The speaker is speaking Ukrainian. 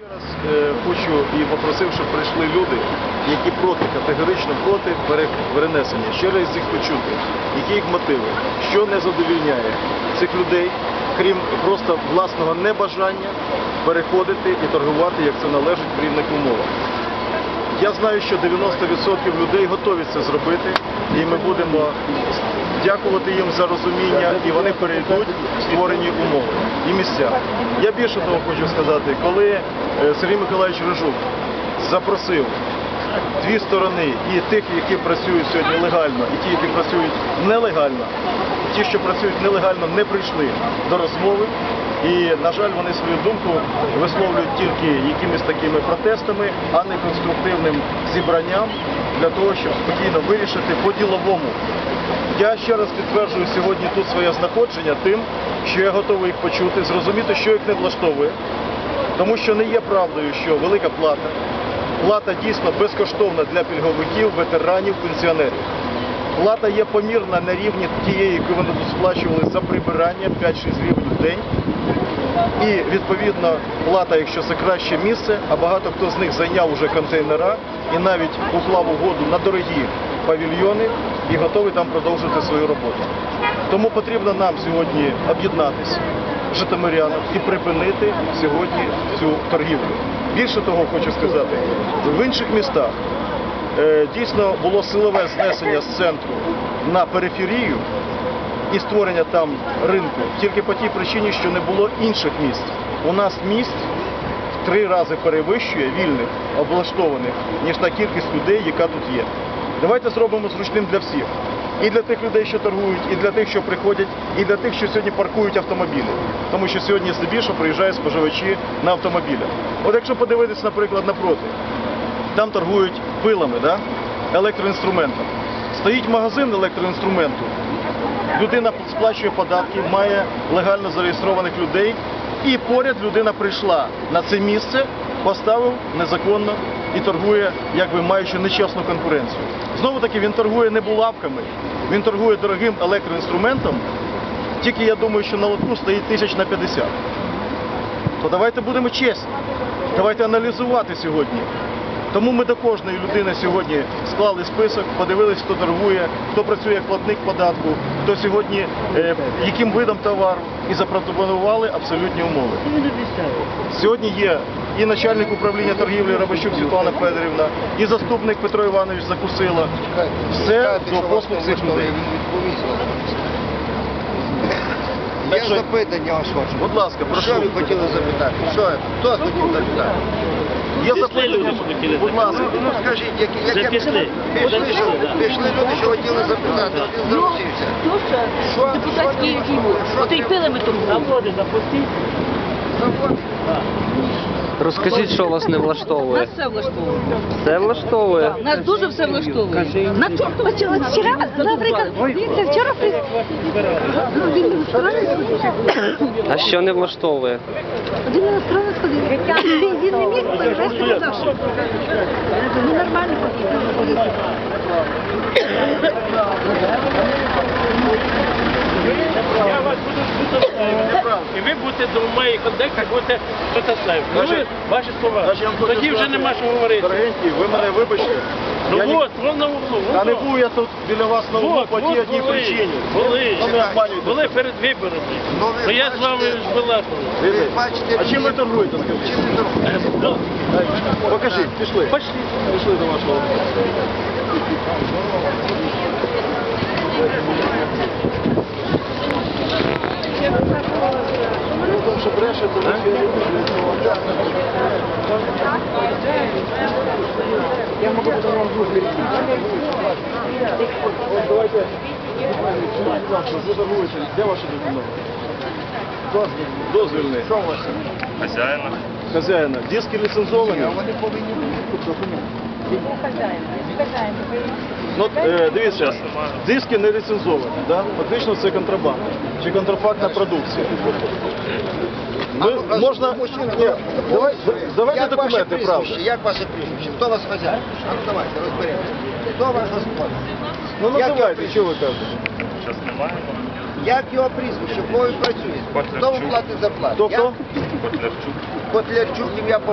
Ще раз е, хочу і попросив, щоб прийшли люди, які проти, категорично проти пере- перенесення. Ще раз їх почути, які їх мотиви, що не задовільняє цих людей, крім просто власного небажання переходити і торгувати, як це належить в рівних умовах. Я знаю, що 90% людей готові це зробити, і ми будемо дякувати їм за розуміння, і вони перейдуть в створені умови і місця. Я більше того хочу сказати, коли е, Сергій Миколаївич Рижук запросив дві сторони, і тих, які працюють сьогодні легально, і ті, які працюють нелегально, ті, що працюють нелегально, не прийшли до розмови. І, на жаль, вони свою думку висловлюють тільки якимись такими протестами, а не конструктивним зібранням для того, щоб спокійно вирішити по-діловому. Я ще раз підтверджую сьогодні тут своє знаходження тим, що я готовий їх почути, зрозуміти, що їх не влаштовує, тому що не є правдою, що велика плата, плата дійсно безкоштовна для пільговиків, ветеранів, пенсіонерів. Плата є помірна на рівні тієї, яку вони сплачували за прибирання 5-6 гривень в день. І відповідно плата, якщо це краще місце, а багато хто з них зайняв уже контейнера і навіть уклав угоду на дорогі павільйони і готовий там продовжити свою роботу. Тому потрібно нам сьогодні об'єднатися житомирянам і припинити сьогодні цю торгівлю. Більше того, хочу сказати, в інших містах е, дійсно було силове знесення з центру на периферію і створення там ринку тільки по тій причині, що не було інших місць. У нас місць в три рази перевищує вільних, облаштованих, ніж та кількість людей, яка тут є. Давайте зробимо зручним для всіх. І для тих людей, що торгують, і для тих, що приходять, і для тих, що сьогодні паркують автомобілі. Тому що сьогодні здебільшого приїжджають споживачі на автомобілях. От якщо подивитись, наприклад, напроти, там торгують пилами, да? електроінструментом. Стоїть магазин електроінструменту, людина сплачує податки, має легально зареєстрованих людей, і поряд людина прийшла на це місце, поставив незаконно і торгує, якби маючи нечесну конкуренцію. Знову таки він торгує не булавками, він торгує дорогим електроінструментом. Тільки я думаю, що на лотку стоїть тисяч на 50. То давайте будемо чесні. Давайте аналізувати сьогодні. Тому ми до кожної людини сьогодні склали список, подивились, хто торгує, хто працює як платник податку, хто сьогодні е, яким видом товару, і запропонували абсолютні умови. Сьогодні є і начальник управління торгівлі Рабащук Світлана Федорівна, і заступник Петро Іванович Закусила. Все до послуг цих людей. Є запитання вас хочу. Будь ласка, прошу. Що ви хотіли запитати? Що? Хто хотів запитати? Є запитання? Будь ласка. Ну скажіть, які, які... Пішли. Пішли, пішли, люди, що хотіли запитати, він заручився. Ну Що? Що? який був. Що Ото й це? пилами торгував. Заводи запустіть. Розкажіть, що вас не влаштовує. Нас все влаштовує. Все влаштовує. Нас дуже все влаштовує. На чому от вчора, наприклад, дивіться, вчора при... Один іностранець А що не влаштовує? один іностранець ходив. Він не міг перевести завжди. Він нормально ходив. Я вас буду слухати. І ви будете до моєї контекти, будете протестувати. Ну, ви- ваші слова. Значить, я вам хочу Тоді вже сказати, нема що говорити. Дорогенькі, ви мене вибачте. Я ні- Ну от, вон на углу. Та не вон. був я тут біля вас на углу по тій одній були, причині. були. Ну, не обманюйте. Були перед виборами. Ну, ви Ну я з вами бачите. Ви бачите, А чим ви торгуєте, скажіть? Чим ви торгуєте? Ну, Покажіть, пішли. Пішли до вашого. Ну, тому що бреше, то не Я можу потім вам двох перейти. Ви торгуєте. Де вас? Хозяина. Хазяїна. Диски ліцензовані? Вони повинні бути документи. Ну, е, дивіться, диски не ліцензовані, да? фактично це контрабанда чи контрафактна продукція. Ми, А, можна... мужчина, Ні, давай, давайте Як ваше документи, правда. прізвище? Як ваше прізвище? Хто вас хазяїн? А ну давайте, розберемося. Хто ваш господар? Ну Як називайте, його що ви кажете. Сейчас снимаем. Як його прізвище? Кого він працює? Хто Котлярчук. вам платить зарплату? Хто хто? Я- Котлярчук. Котлярчук ім'я по